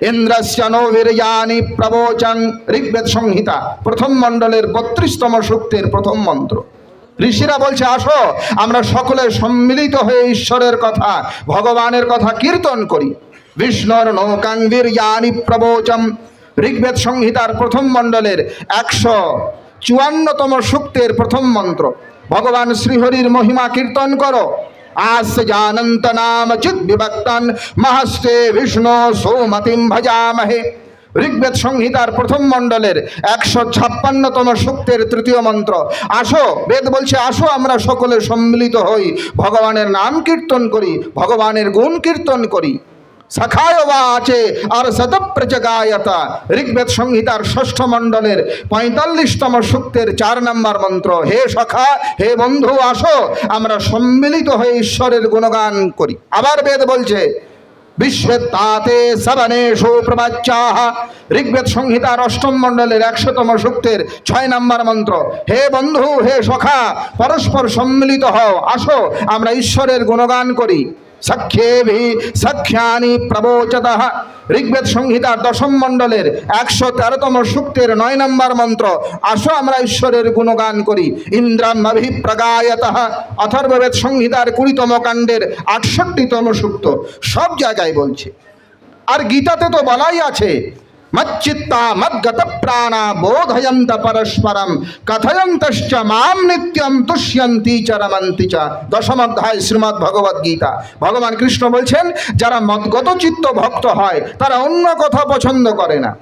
ইন্দ্রস্য no বীর্যানি প্রবোচন Rigveda সংহিতা, প্রথম মণ্ডলের বত্রিশতম সূক্তের প্রথম মন্ত্র। ঋষিরা বলছে, আসো, আমরা সকলে সম্মিলিত হয়ে ঈশ্বরের কথা, ভগবানের কথা কীর্তন করি। বিষ্ণুর নৌকাং বীর্যানি প্রবোচম ঋগ্বেদ সংহিতার প্রথম মণ্ডলের একশো চুয়ান্নতম সূক্তের প্রথম মন্ত্র। ভগবান শ্রীহরির মহিমা কীর্তন করো। আস জানন্ত নাম চিৎ বিভক্তন মহস্তে বিষ্ণু সৌমতিম ভজামহে ঋগ্বেদ সংহিতার প্রথম মণ্ডলের একশো ছাপ্পান্নতম সূক্তের তৃতীয় মন্ত্র আসো বেদ বলছে আসো আমরা সকলে সম্মিলিত হই ভগবানের নাম কীর্তন করি ভগবানের গুণ কীর্তন করি সখায় আছে, আর শতপ্রচগায়তা ঋগ্বেদ সংহিতার ষষ্ঠ মণ্ডলের পঁয়তাল্লিশতম সূক্তের চার নম্বর মন্ত্র, হে সখা হে বন্ধু, আসো, আমরা সম্মিলিত হয়ে ঈশ্বরের গুণগান করি। আবার বেদ বলছে বিশ্বেত্তাতে সবনেশু প্রবাচ্যাহ। ঋগ্বেদ সংহিতার অষ্টম মণ্ডলের একশতম সূক্তের ছয় নম্বর মন্ত্র, হে বন্ধু, হে সখা পরস্পর সম্মিলিত হও, আসো, আমরা ঈশ্বরের গুণগান করি। সখ্যেভি সখ্যানি প্রবোচত ঋগ্বেদ সংহিতার দশম মণ্ডলের একশো তেরোতম সূক্তের নয় নম্বর মন্ত্র, আসো আমরা ঈশ্বরের গুণগান করি। ইন্দ্রাম প্রগায়ত অথর্ববেদ সংহিতার কুড়িতম কাণ্ডের আটষট্টিতম সূক্ত। সব জায়গায় বলছে। আর গীতাতে তো বলাই আছে মচ্চিত্তা মদ্গত প্রাণা বোধয়ন্ত পরস্পরম কথয়ন্তশ্চ মাম নিত্যম তুষ্যন্তি চ রমন্তি চ দশম অধ্যায় শ্রীমদ্ ভগবদ গীতা ভগবান কৃষ্ণ বলছেন, যারা মদগত চিত্ত ভক্ত হয়, তারা অন্য কথা পছন্দ করে না।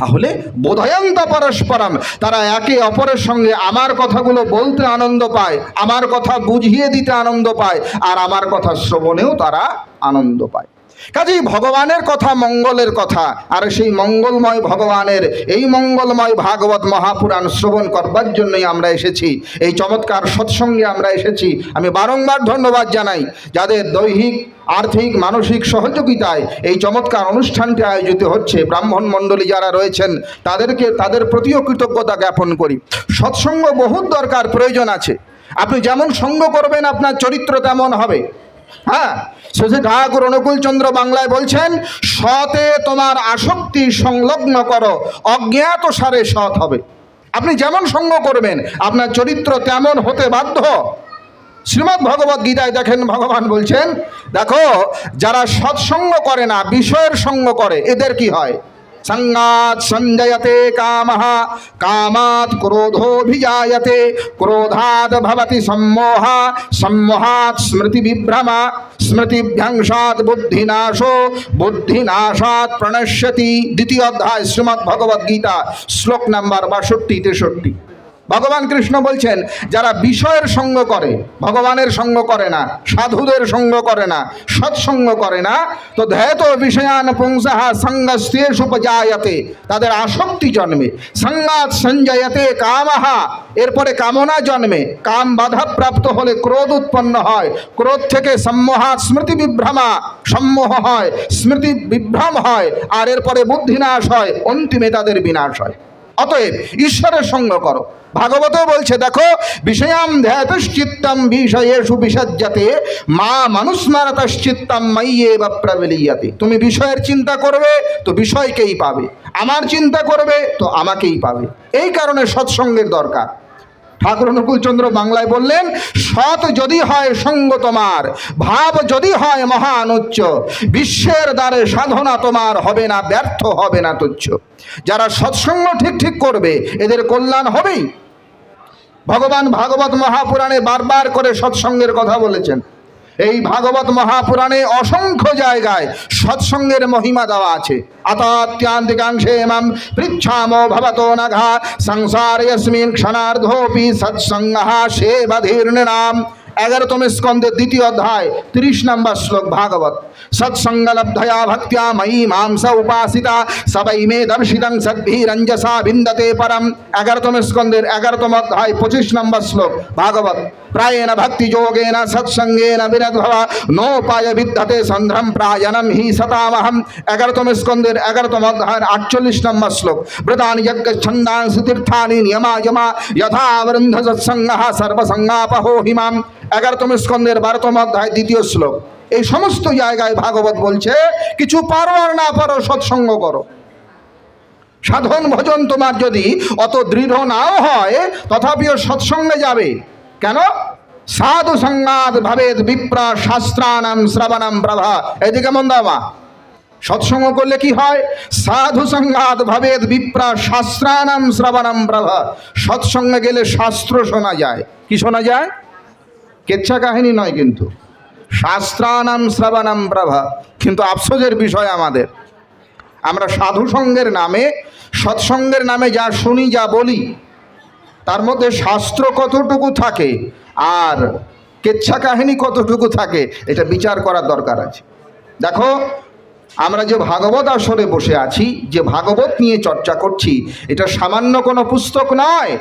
তাহলে বোধয়ন্ত পরস্পরম, তারা একে অপরের সঙ্গে আমার কথাগুলো বলতে আনন্দ পায়, আমার কথা বুঝিয়ে দিতে আনন্দ পায়, আর আমার কথা শ্রবণেও তারা আনন্দ পায়। কাজেই ভগবানের কথা, মঙ্গলের কথা, আর সেই মঙ্গলময় ভগবানের, এই মঙ্গলময় ভাগবত মহাপুরাণ শ্রবণ করবার জন্যই আমরা এসেছি। এই চমৎকার সৎসঙ্গে আমরা এসেছি। আমি বারংবার ধন্যবাদ জানাই যাদের দৈহিক, আর্থিক, মানসিক সহযোগিতায় এই চমৎকার অনুষ্ঠানটি আয়োজিত হচ্ছে। ব্রাহ্মণ মণ্ডলী যারা রয়েছেন, তাদেরকে, তাদের প্রতিও কৃতজ্ঞতা জ্ঞাপন করি। সৎসঙ্গ বহুত দরকার, প্রয়োজন আছে। আপনি যেমন সঙ্গ করবেন, আপনার চরিত্র তেমন হবে। হ্যাঁ শশী ঠাকুর অনুকূল চন্দ্র বাংলায় বলছেন, সতে তোমার আসক্তি সংলগ্ন করো, অজ্ঞাত সারে সৎ হবে। আপনি যেমন সঙ্গ করবেন, আপনার চরিত্র তেমন হতে বাধ্য। শ্রীমদ্ ভগবত গীতায় দেখেন, ভগবান বলছেন, দেখো, যারা সৎসঙ্গ করে না, বিষয়ের সঙ্গ করে, এদের কি হয়? সঙ্গাত সঞ্জয়তে কামঃ কামাত ক্রোধোভিজায়তে ক্রোধাৎ ভবতি সম্মোহ সম্মোহাৎ স্মৃতি বিভ্রমা স্মৃতিভ্যংসাৎ বুদ্ধিনাশো বুদ্ধিনাশাৎ প্রণশ্যতি দ্বিতীয় অধ্যায় শ্রীমদ্ ভগবদ গীতা শ্লোক নাম্বার বাষট্টি তেষট্টি ভগবান কৃষ্ণ বলছেন, যারা বিষয়ের সঙ্গ করে, ভগবানের সঙ্গ করে না, সাধুদের সঙ্গ করে না, সৎসঙ্গ করে না, তো ধ্যাত বিষয়ান পুংসাহা সঙ্গস্তেষ উপজায়তে, তাদের আসক্তি জন্মে সঙ্গাত সঞ্জয়তে কামাহা, এরপরে কামনা জন্মে, কাম বাধা প্রাপ্ত হলে ক্রোধ উৎপন্ন হয়, ক্রোধ থেকে সম্মোহাত স্মৃতি বিভ্রমা, সম্মোহ হয়, স্মৃতি বিভ্রম হয়, আর এরপরে বুদ্ধিনাশ হয়, অন্তিমে তাদের বিনাশ হয়। অতএব ঈশ্বরের সঙ্গ করো। ভাগবত বলছে, দেখো, বিষয়াম ধ্যাতশ্চিত্তম বিষয়ে বিসজ্জাতে, মা মানুস্মারতশ্চিত্তম মাইয়ে বা প্রাবলিয়াতে। তুমি বিষয়ের চিন্তা করবে, তো বিষয়কেই পাবে। আমার চিন্তা করবে, তো আমাকেই পাবে। এই কারণে সৎসঙ্গের দরকার। ঠাকুর অনুকূলচন্দ্র বাংলায় বললেন, সৎ যদি হয় সঙ্গ তোমার, ভাব যদি হয় মহান উচ্চ, বিশ্বের দ্বারে সাধনা তোমার হবে না, ব্যর্থ হবে না তুচ্ছ। যারা সৎসঙ্গ ঠিক ঠিক করবে, এদের কল্যাণ হবেই। ভগবান ভাগবত মহাপুরাণে বারবার করে সৎসঙ্গের কথা বলেছেন। এই ভাগবত মহাপুরাণে অসংখ্য জায়গায় সৎসঙ্গের মহিমা দেওয়া আছে। আতাত্যান্তিকাংশে মাম পৃচ্ছামো ভবতো নঘা সংসারেস্মিন ক্ষণার্ধোপি সৎসঙ্গ সেবধীর্ণাম এগারোতম স্কন্ধের দ্বিতীয় অধ্যায়, তিরিশ নম্বর শ্লোক ভাগবত। সৎসঙ্গলব্ধয়া ভক্তিয়া ময়ী মাংস উপাসিতা সবাই মে দর্শিতং সদ্ভিরঞ্জসা বিন্দতে পরম। এগারোতম স্কন্ধের এগারোতম অধ্যায়, পঁচিশ নম্বর শ্লোক ভাগবত। প্রায়েণ ভক্তি যোগেন সৎসঙ্গেন বিরদ্ভব নোপায় বিদ্যতে সন্ধ্রম প্রায়ণম হি সতামহম এগারোতম স্কন্ধের এগারোতম অধ্যায়ের আটচল্লিশ নম্বর শ্লোক ব্রতানি যজ্ঞ ছন্দাংসি তীর্থানি নিয়মা যমা যথা বৃন্ধ সৎসঙ্গ সর্বসঙ্গাপহো হিমাম এগারোতম স্কন্ধের বারোতম অধ্যায় দ্বিতীয় শ্লোক এই সমস্ত জায়গায় ভাগবত বলছে, কিছু পারো আর না পারো, সৎসঙ্গ করো। সাধন ভজন তোমার যদি অত দৃঢ় নাও হয়, তথাপিও সৎসঙ্গে যাবে। কেন? সাধু সঙ্গাদ ভাবেদ বিপ্রা শাস্ত্রানাম শ্রবণাম প্রভা এদিকে মন্দামা সৎসঙ্গ করলে কি হয়? সাধু সঙ্গাদ ভাবেদ বিপ্রা শাস্ত্রানাম শ্রবণাম প্রভা সৎসঙ্গে গেলে শাস্ত্র শোনা যায়। কি শোনা যায়? কেচ্ছা কাহিনী নয় কিন্তু। শাস্ত্রানাম শ্রবণাম প্রভা কিন্তু আফসোসের বিষয় আমাদের। আমরা সাধু সঙ্গের নামে, সৎসঙ্গের নামে যা শুনি, যা বলি তার মধ্যে শাস্ত্র কতটুকু থাকে আর কেচ্ছা কাহিনী কতটুকু থাকে, এটা বিচার করার দরকার আছে। দেখো, আমরা যে ভাগবত আসরে বসে আছি, যে ভাগবত নিয়ে চর্চা করছি, এটা সামান্য কোনো পুস্তক নয়।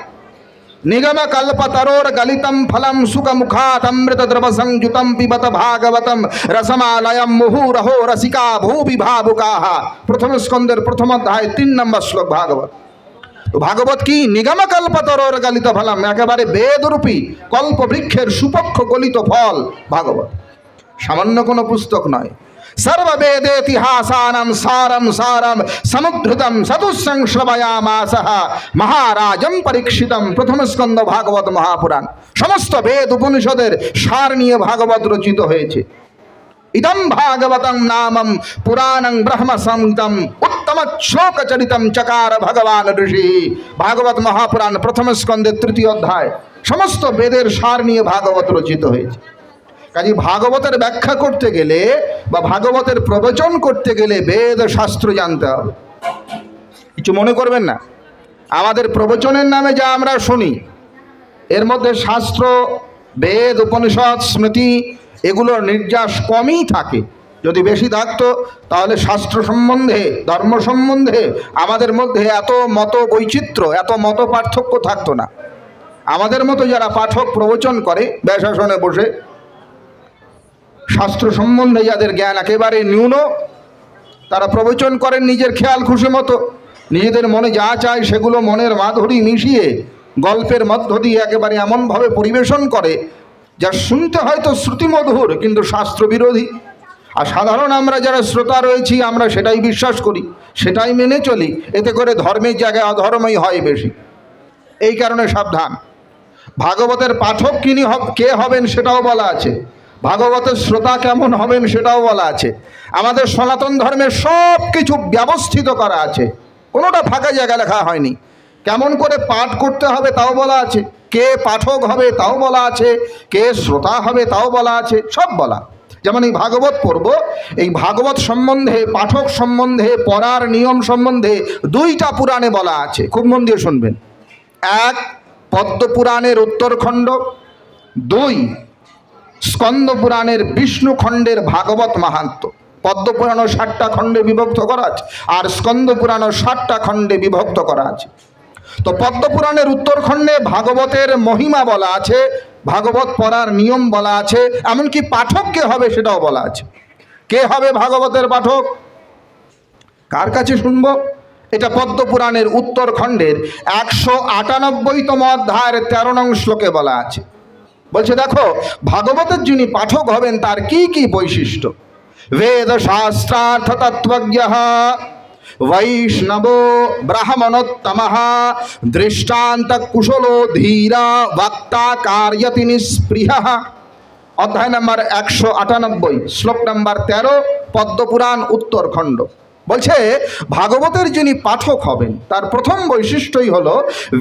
নিগম কল্পতরোর গলিতম ফলম সুখ মুখাত অমৃত দ্রব সংযুতম পিবত ভাগবতম রসমালয়ম মুহুরহো রসিকা ভূবি ভাবুকাহ প্রথম স্কন্দের প্রথম অধ্যায়, তিন নম্বর শ্লোক ভাগবত। তো ভাগবত কি? নিগম কল্পতরোর গলিত ফলম একেবারে বেদরূপী কল্প বৃক্ষের সুপক্ষ গলিত ফল, ভাগবত। সামান্য কোনো পুস্তক নয়। সর্ববেদেতিহাসানম, সারম সারম, সমুদ্ধৃতম সতুসংশ্রবয়ামাস মহারাজম পরীক্ষিতম, প্রথম স্কন্দ ভাগবত মহাপুরাণ। সমস্ত বেদ উপনিষদের সার নিয়ে ভাগবত রচিত হয়েছে। ইদম ভাগবতং নামম পুরাণং ব্রহ্ম সংহিতম উত্তম শোকচরিতম চকার ভগবান ঋষি ভাগবত মহাপুরাণ প্রথম স্কন্দের তৃতীয় অধ্যায় সমস্ত বেদের সার নিয়ে ভাগবত রচিত হয়েছে। কাজে ভাগবতের ব্যাখ্যা করতে গেলে বা ভাগবতের প্রবচন করতে গেলে বেদ শাস্ত্র জানতে হবে। কিছু মনে করবেন না? আমাদের প্রবচনের নামে যা আমরা শুনি, এর মধ্যে শাস্ত্র, বেদ, উপনিষদ, স্মৃতি এগুলোর নির্যাস কমই থাকে। যদি বেশি থাকতো, তাহলে শাস্ত্র সম্বন্ধে, ধর্ম সম্বন্ধে আমাদের মধ্যে এত মত বৈচিত্র্য এত মত পার্থক্য থাকতো না। আমাদের মতো যারা পাঠক প্রবচন করে ব্যাসাসনে বসে, শাস্ত্র সম্বন্ধে যাদের জ্ঞান একেবারে নিউন তারা প্রবচন করেন নিজের খেয়াল খুশি মতো। নিজেদের মনে যা চায় সেগুলো মনের মাধুরী মিশিয়ে গল্পের মধ্য দিয়ে একেবারে এমনভাবে পরিবেশন করে যা শুনতে হয়তো শ্রুতিমধুর, কিন্তু শাস্ত্র বিরোধী। আর সাধারণ আমরা যারা শ্রোতা রয়েছি, আমরা সেটাই বিশ্বাস করি, সেটাই মেনে চলি। এতে করে ধর্মের জায়গায় অধর্মই হয় বেশি। এই কারণে সাবধান। ভাগবতের পাঠক কিনি কে হবেন সেটাও বলা আছে। ভাগবতের শ্রোতা কেমন হবেন সেটাও বলা আছে। আমাদের সনাতন ধর্মের সব কিছু ব্যবস্থিত করা আছে। কোনোটা ফাঁকা জায়গা লেখা হয়নি। কেমন করে পাঠ করতে হবে তাও বলা আছে। কে পাঠক হবে তাও বলা আছে, কে শ্রোতা হবে তাও বলা আছে, সব বলা। যেমন এই ভাগবত পড়ব এই ভাগবত সম্বন্ধে, পাঠক সম্বন্ধে, পড়ার নিয়ম সম্বন্ধে দুইটা পুরাণে বলা আছে। খুব মন দিয়ে শুনবেন। এক, পদ্ম পুরাণের উত্তরখণ্ড দুই, স্কন্দ পুরাণের বিষ্ণু খণ্ডের ভাগবত মাহাত্ম। পদ্ম পুরাণও ষাটটা খণ্ডে বিভক্ত করা আছে, আর স্কন্দ পুরাণও ষাটটা খণ্ডে বিভক্ত করা আছে। তো পদ্মপুরাণের উত্তরখণ্ডে ভাগবতের মহিমা বলা আছে, ভাগবত পড়ার নিয়ম বলা আছে, এমনকি পাঠক কে হবে সেটাও বলা আছে। কে হবে ভাগবতের পাঠক? কার কাছে শুনব? এটা পদ্ম পুরাণের উত্তরখণ্ডের একশো আটানব্বইতম অধ্যায়ের তেরো নং শ্লোকে বলা আছে। বলছে, দেখো, ভাগবতের যিনি পাঠক হবেন তার কি কি বৈশিষ্ট্য? বেদ শাস্ত্রার্থ তত্ত্বজ্ঞ বৈষ্ণব ব্রাহ্মণোত্তম দৃষ্টান্ত কুশলো ধীরা বক্তা কার্যতি নিস্পৃহ অধ্যায় নম্বর একশো আটানব্বই শ্লোক নম্বর তেরো পদ্মপুরাণ উত্তরখণ্ড। বলছে, ভাগবতের যিনি পাঠক হবেন, তার প্রথম বৈশিষ্ট্যই হল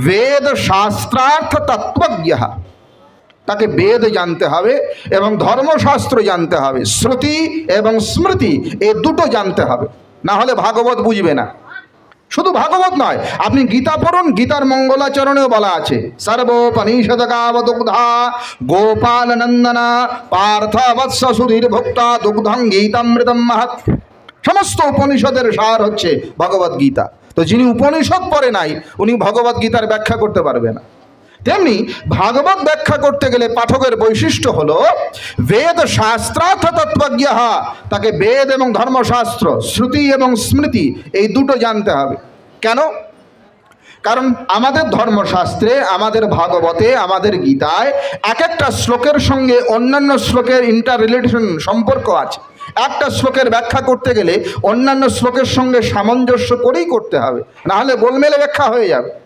বেদ শাস্ত্রার্থ তত্ত্বজ্ঞ তাকে বেদ জানতে হবে এবং ধর্মশাস্ত্র জানতে হবে, শ্রুতি এবং স্মৃতি, এ দুটো জানতে হবে। না হলে ভাগবত বুঝবে না। শুধু ভাগবত নয়, আপনি গীতা পড়ুন, গীতার মঙ্গলাচরণেও বলা আছে। সর্বোপনিষদকাবদুগ্ধা গোপাল নন্দনা পার্থ সুধীর ভোক্তা দুগ্ধং গীতামৃতম সমস্ত উপনিষদের সার হচ্ছে ভগবত গীতা। তো যিনি উপনিষদ পড়ে নাই, উনি ভগবত গীতার ব্যাখ্যা করতে পারবে না। তেমনি ভাগবত ব্যাখ্যা করতে গেলে পাঠকের বৈশিষ্ট্য হলো বেদ শাস্ত্রার্থ তত্ত্বজ্ঞ তাকে বেদ এবং ধর্মশাস্ত্র, শ্রুতি এবং স্মৃতি এই দুটো জানতে হবে। কেন? কারণ আমাদের ধর্মশাস্ত্রে, আমাদের ভাগবতে, আমাদের গীতায় এক একটা শ্লোকের সঙ্গে অন্যান্য শ্লোকের ইন্টার রিলেশন সম্পর্ক আছে। একটা শ্লোকের ব্যাখ্যা করতে গেলে অন্যান্য শ্লোকের সঙ্গে সামঞ্জস্য করেই করতে হবে। নাহলে গোলমেলে ব্যাখ্যা হয়ে যাবে।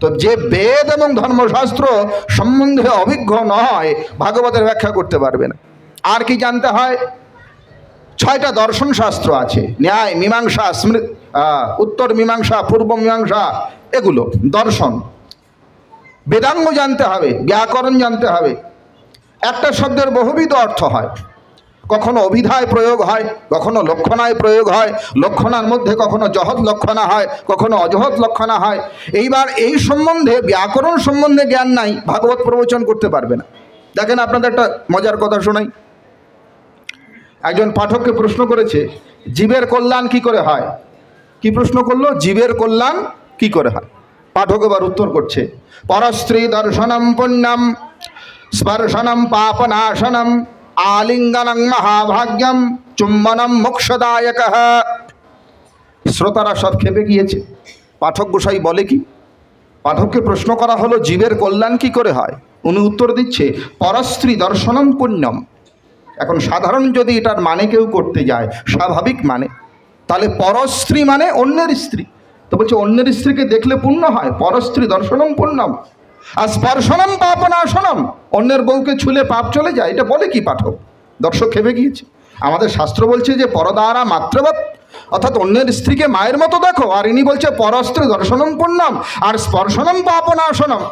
তো যে বেদ এবং ধর্মশাস্ত্র সম্বন্ধে অভিজ্ঞ নয়, ভাগবতের ব্যাখ্যা করতে পারবে না। আর কি জানতে হয়? ছয়টা দর্শন শাস্ত্র আছে। ন্যায়, মীমাংসা স্মৃতি উত্তর মীমাংসা, পূর্ব মীমাংসা, এগুলো দর্শন। বেদাঙ্গ জানতে হবে, ব্যাকরণ জানতে হবে। একটা শব্দের বহুবিধ অর্থ হয়। কখনো অভিধায় প্রয়োগ হয়, কখনো লক্ষণায় প্রয়োগ হয়, লক্ষণার মধ্যে কখনো জহৎ লক্ষণা হয়, কখনো অজহৎ লক্ষণা হয়। এইবার এই সম্বন্ধে, ব্যাকরণ সম্বন্ধে জ্ঞান নাই, ভাগবত প্রবচন করতে পারবে না। দেখেন আপনাদের একটা মজার কথা শোনাই। একজন পাঠককে প্রশ্ন করেছে, জীবের কল্যাণ কি করে হয়? কি প্রশ্ন করল? জীবের কল্যাণ কি করে হয়? পাঠক এবার উত্তর করছে, পরস্ত্রী দর্শনম পুণ্যম, স্পর্শনম পাপনাশনম আলিঙ্গনং মহাভাগ্যম চুম্বনম মোক্ষদায়ক শ্রোতারা সব খেপে গিয়েছে। পাঠক গোসাই বলে কি, পাঠককে প্রশ্ন করা হলো, জীবের কল্যাণ কি করে হয়? উনি উত্তর দিচ্ছে, পরস্ত্রী দর্শনম পুণ্যম। এখন সাধারণ যদি এটার মানে কেউ করতে যায়, স্বাভাবিক মানে। তাহলে পরস্ত্রী মানে অন্যের স্ত্রী। তো বলছে, অন্যের স্ত্রীকে দেখলে পুণ্য হয়? পরস্ত্রী দর্শনম পুণ্যম। আর স্পর্শনম পাপনাশনম অন্যের বউকে ছুলে পাপ চলে যায়, এটা বলে কি পাঠক? দর্শক খেপে গিয়েছে। আমাদের শাস্ত্র বলছে যে, পরদারা মাত্রবৎ, অর্থাৎ অন্যের স্ত্রীকে মায়ের মতো দেখো, আর ইনি বলছে, পরস্ত্রী দর্শনম পুণ্যম, আর স্পর্শনম পাপনাশনম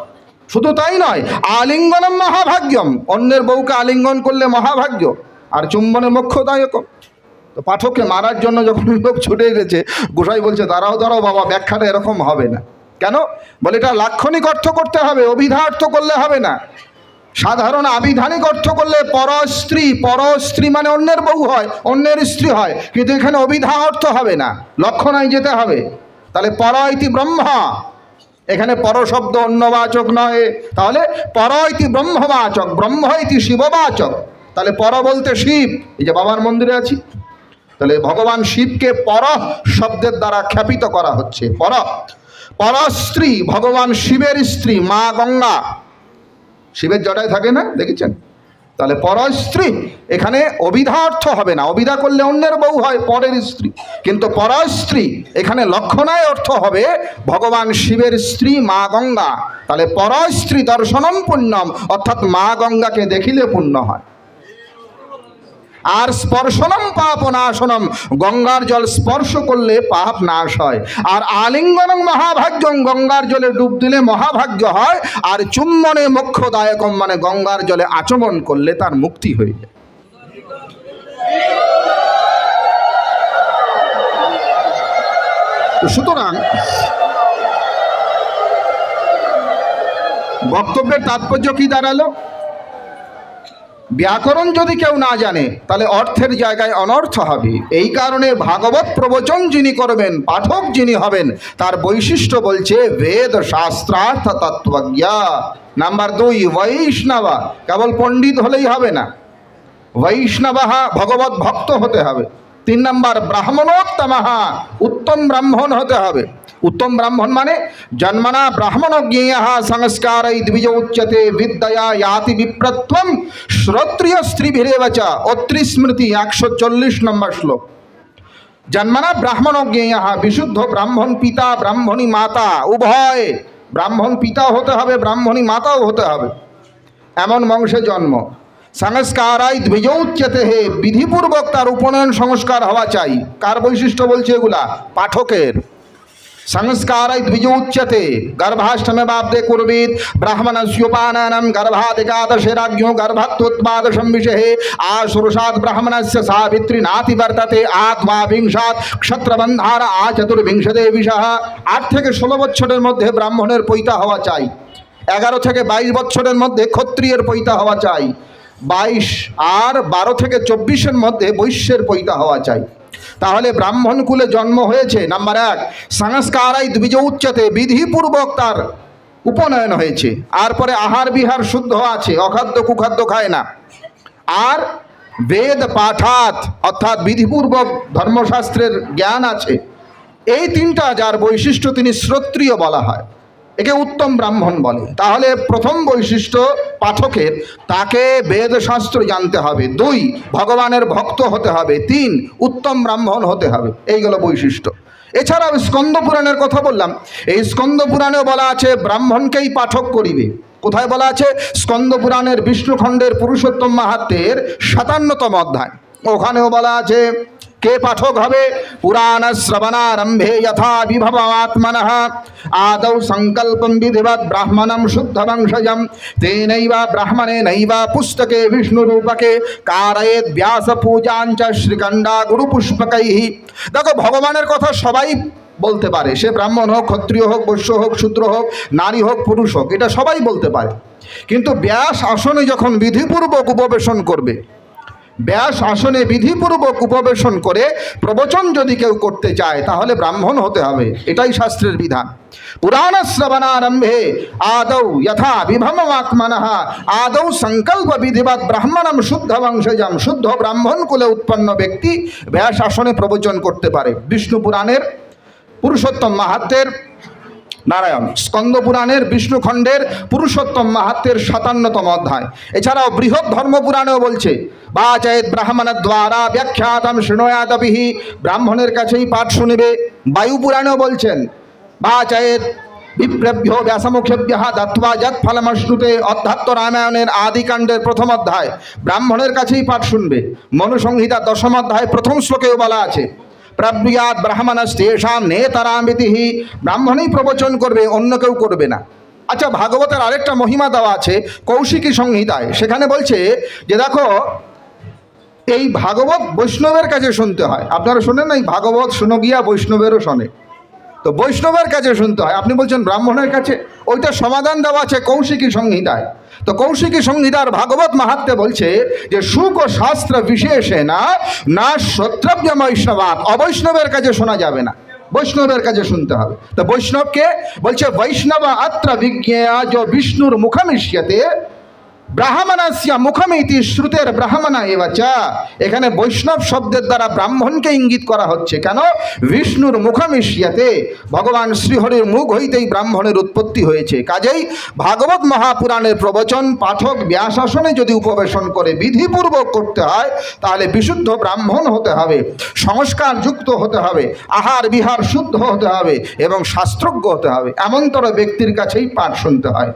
শুধু তাই নয়, আলিঙ্গনম মহাভাগ্যম। অন্যের বউকে আলিঙ্গন করলে মহাভাগ্য, আর চুম্বনে মোক্ষদায়ক। তো পাঠককে মারার জন্য যখন লোক ছুটে এসেছে, গোসাই বলছে, দাঁড়াও দাঁড়াও বাবা, ব্যাখ্যাটা এরকম হবে না। কেন? বলে এটা লাক্ষণিক অর্থ করতে হবে, অভিধার্থ করলে হবে না। সাধারণ আবিধানিক অর্থ করলে পরস্ত্রী পরস্ত্রী মানে অন্যের বউ হয়, অন্যের স্ত্রী হয়, কিন্তু এখানে অভিধা অর্থ হবে না, লক্ষণায় যেতে হবে। তাহলে পর ইতি ব্রহ্মা, এখানে পর শব্দ অন্যবাচক নয়, তাহলে পর ইতি ব্রহ্মবাচক ব্রহ্ম ইতি শিববাচক। তাহলে পর বলতে শিব, এই যে বাবার মন্দিরে আছি। তাহলে ভগবান শিবকে পর শব্দের দ্বারা খ্যাপিত করা হচ্ছে, পর। পরস্ত্রী ভগবান শিবের স্ত্রী, মা গঙ্গা। শিবের জটায় থাকে না? দেখেছেন? তাহলে পরস্ত্রী এখানে অবিধা অর্থ হবে না। অবিধা করলে অন্যের বউ হয়, পরের স্ত্রী। কিন্তু পরস্ত্রী এখানে লক্ষণায় অর্থ হবে ভগবান শিবের স্ত্রী, মা গঙ্গা। তাহলে পরস্ত্রী দর্শনম পুণ্যম, অর্থাৎ মা গঙ্গাকে দেখিলে পুণ্য হয়। আর স্পর্শনম পাপ নাশনম গঙ্গার জল স্পর্শ করলে পাপ নাশ হয়। আর আলিঙ্গনম মহাভাগ্যম, গঙ্গার জলে ডুব দিলে মহাভাগ্য হয়। আর চুম্বনে মোক্ষদায়কম মানে গঙ্গার জলে আচমন করলে তার মুক্তি হয়ে যায়। সুতরাং বক্তব্যের তাৎপর্য কি দাঁড়াল? ব্যাকরণ যদি কেউ না জানে, তাহলে অর্থের জায়গায় অনর্থ হবে। এই কারণে ভাগবত প্রবচন যিনি করবেন, পাঠক যিনি হবেন, তার বৈশিষ্ট্য বলছে বেদ শাস্ত্রার্থ তত্ত্বজ্ঞা। নাম্বার দুই, বৈষ্ণবা। কেবল পণ্ডিত হলেই হবে না। বৈষ্ণবাহা ভগবত ভক্ত হতে হবে। তিন নাম্বার, ব্রাহ্মণোত্তমাহা, উত্তম ব্রাহ্মণ হতে হবে। উত্তম ব্রাহ্মণ মানে জন্মনা ব্রাহ্মণ জ্ঞেয় সংস্কারই দ্বিজ উচ্যতে বিদ্যয়া ইয়াতি বিপ্রত্বম শ্রোত্রিয় স্ত্রীভিরেব চ অত্রি স্মৃতি একশো চল্লিশ নম্বর শ্লোক জন্মনা ব্রাহ্মণ জ্ঞেয় বিশুদ্ধ ব্রাহ্মণ পিতা ব্রাহ্মণী মাতা উভয় ব্রাহ্মণ পিতা হতে হবে ব্রাহ্মণী মাতাও হতে হবে এমন বংশে জন্ম। সংস্কারাই দ্বিজৌচ্যতে হে, বিধিপূর্বক তার উপনয়ন সংস্কার হওয়া চাই। কার বৈশিষ্ট্য বলছে এগুলা? পাঠকের। গর্ভাষ্টমে বাব্দে কুর্বীত ব্রাহ্মণস্যোপাননম গর্ভাদিকাদশেরাজ্ঞো গর্ভত্বোৎপাদশম বিষয়ে আশুরুষাৎ ব্রাহ্মণস্য সাবিত্রী নাতি বর্ততে আত্মাবিংশাৎ ক্ষত্রবন্ধার আ চতুর্বিংশদে বিষহ আট থেকে ষোলো বছরের মধ্যে ব্রাহ্মণের পৈতা হওয়া চাই এগারো থেকে বাইশ বছরের মধ্যে ক্ষত্রিয়ের পৈতা হওয়া চাই বাইশ আর বারো থেকে চব্বিশের মধ্যে বৈশ্যের পৈতা হওয়া চাই তাহলে ব্রাহ্মণ কুলে জন্ম হয়েছে, নাম্বার এক। সংস্কারাই দ্বিজ উচ্চতে বিধিপূর্বক তার উপনয়ন হয়েছে। আর পরে আহার বিহার শুদ্ধ আছে, অখাদ্য কুখাদ্য খায় না। আর বেদ পাঠাত, অর্থাৎ বিধিপূর্বক ধর্মশাস্ত্রের জ্ঞান আছে। এই তিনটা যার বৈশিষ্ট্য তিনি শ্রোত্রিয় বলা হয়। একে উত্তম ব্রাহ্মণ বলে। তাহলে প্রথম বৈশিষ্ট্য পাঠকের, তাকে বেদশাস্ত্র জানতে হবে। দুই, ভগবানের ভক্ত হতে হবে। তিন, উত্তম ব্রাহ্মণ হতে হবে। এইগুলো বৈশিষ্ট্য। এছাড়াও স্কন্দ পুরাণের কথা বললাম। এই স্কন্দ পুরাণেও বলা আছে, ব্রাহ্মণকেই পাঠক করিবে। কোথায় বলা আছে? স্কন্দ পুরাণের বিষ্ণুখণ্ডের পুরুষোত্তম মাহাত্মের সাতান্নতম অধ্যায়। ওখানেও বলা আছে কে পাঠক হবে? পুরাণ শ্রবণারম্ভে যথা বিভবাত্মন। আদৌ সংকল্পম বিধিবৎ ব্রাহ্মণম শুদ্ধ বংশজম তেনৈব ব্রাহ্মণে নৈব পুস্তকে বিষ্ণুরূপকে কারয়েদ ব্যাস পূজাঞ্চ শ্রীকণ্ডা গুরু পুষ্পকৈ দেখো, ভগবানের কথা সবাই বলতে পারে। সে ব্রাহ্মণ হোক, ক্ষত্রিয় হোক, বৈশ্য হোক, শূদ্র হোক, নারী হোক, পুরুষ হোক, এটা সবাই বলতে পারে। কিন্তু ব্যাস আসনে যখন বিধিপূর্বক উপবেশন করবে ব্যাস আসনে বিধিপূর্বক উপবেশন করে প্রবচন যদি কেউ করতে চায়, তাহলে ব্রাহ্মণ হতে হবে। এটাই শাস্ত্রের বিধান। পুরাণ শ্রবণারম্ভে আদৌ যথা বিভমাত্মন আদৌ সংকল্প বিধিবাদ ব্রাহ্মণম শুদ্ধ বংশজম শুদ্ধ ব্রাহ্মণ কুলে উৎপন্ন ব্যক্তি ব্যাস আসনে প্রবচন করতে পারে। বিষ্ণু পুরাণের পুরুষোত্তম মাহাত্মের নারায়ণ স্কন্দ পুরাণের বিষ্ণুখণ্ডের পুরুষোত্তম মাহাত্মের সাতান্নতম অধ্যায়। এছাড়াও বৃহৎ ধর্মপুরাণেও বলছে বা চায়েত ব্রাহ্মণ দ্বারা ব্যাখ্যাতম শৃণয়াদবিহি ব্রাহ্মণের কাছেই পাঠ শুনিবে। বায়ু পুরাণেও বলছেন বা চায়েত বিপ্রেভ্য ব্যাসমুখেভ্য দত্বা যৎ ফলমশ্নুতে অধ্যাত্ম রামায়ণের আদিকাণ্ডের প্রথম অধ্যায়। ব্রাহ্মণের কাছেই পাঠ শুনবে। মনুসংহিতা দশম অধ্যায় প্রথম শ্লোকেও বলা আছে প্রব্রিয়াত ব্রাহ্মণস্তেষাম নেতারামিতি ব্রাহ্মণই প্রবচন করবে, অন্য কেউ করবে না। আচ্ছা ভাগবতের আরেকটা মহিমা দেওয়া আছে, কৌশিকী সংহিতায়। সেখানে বলছে যে, দেখো, এই ভাগবত বৈষ্ণবের কাছে শুনতে হয়। আপনারা শোনেন না, এই ভাগবত শুনো গিয়া বৈষ্ণবেরও শোনে। তো বৈষ্ণবের কাছে শুনতে হয়। আপনি বলছেন ব্রাহ্মণের কাছে, ওইটা সমাধান দেওয়া আছে কৌশিকী সংহিতায়। তো কৌশিকী সংহিতার ভাগবত মাহাত্মে বলছে যে সুখ ও শাস্ত্র বিশেষে না না শ্রোত্রব্য বৈষ্ণবাত অবৈষ্ণবের কাছে শোনা যাবে না। বৈষ্ণবের কাছে শুনতে হবে। তো বৈষ্ণবকে বলছে, বৈষ্ণব আত্র বিজ্ঞা যে বিষ্ণুর মুখমিষ্যতে ব্রাহ্মণাস্য মুখমিতি শ্রুতের ব্রাহ্মণা এবাচ। এখানে বৈষ্ণব শব্দের দ্বারা ব্রাহ্মণকে ইঙ্গিত করা হচ্ছে। কেন? বিষ্ণুর মুখমিষ্যাতে ভগবান শ্রীহরির মুখ হইতেই ব্রাহ্মণের উৎপত্তি হয়েছে। কাজেই ভাগবত মহাপুরাণের প্রবচন, পাঠক, ব্যাসাসনে যদি উপবেশন করে বিধিপূর্বক করতে হয়, তাহলে বিশুদ্ধ ব্রাহ্মণ হতে হবে সংস্কার যুক্ত হতে হবে, আহার বিহার শুদ্ধ হতে হবে এবং শাস্ত্রজ্ঞ হতে হবে। এমনতর ব্যক্তির কাছেই পাঠ শুনতে হয়।